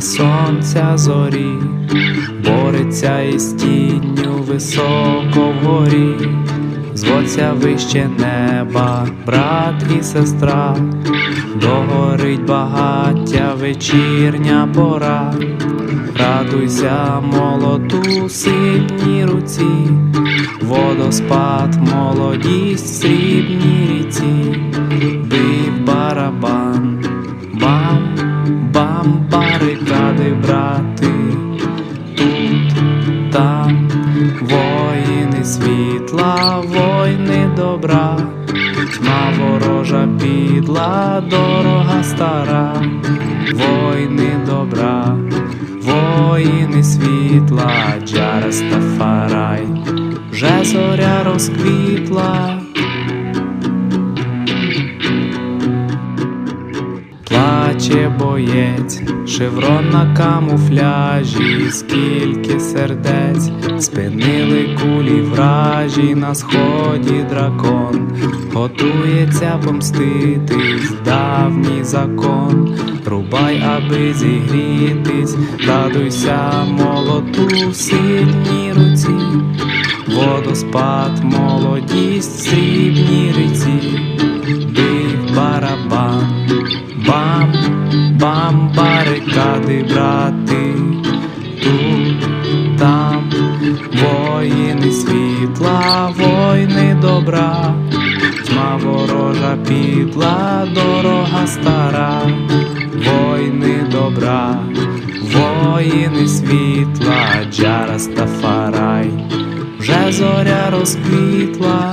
сонця зорі, бореться із тінню високо вгорі, зводься вище неба, брат і сестра, догорить багаття вечірня пора, радуйся, молоту, сильній руці, водоспад, молодість, срібній ріці, барикади, тут, там, воїни світла, воїни добра, тьма ворожа підла, дорога стара, воїни добра, воїни світла, Джарес та Фарай, вже зоря розквітла. Плаче боєць, шеврон на камуфляжі, скільки сердець, спинили кулі вражі на сході дракон, готується помститись, давній закон, рубай, аби зігрітись, радуйся, молоту в сильній руці, водоспад, молодість, бив барабан. Бам, бам, барикади, брати, тут, там, воїни світла, воїни добра, тьма ворожа підла, дорога стара, воїни добра, воїни світла, Джарас та Фарай, вже зоря розквітла.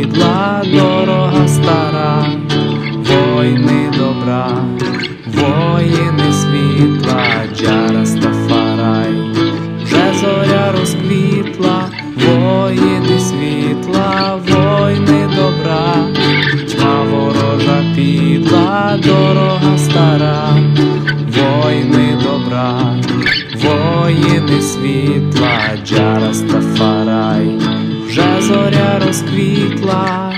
Підла, дорога стара, воїни добра, воїни світла, Джарас та Фарай, вже зоря розквітла, воїни світла, воїни добра, тьма ворожа підла, дорога стара, воїни добра, воїни світла, Джарас та Фарай, вже зоря розквітла.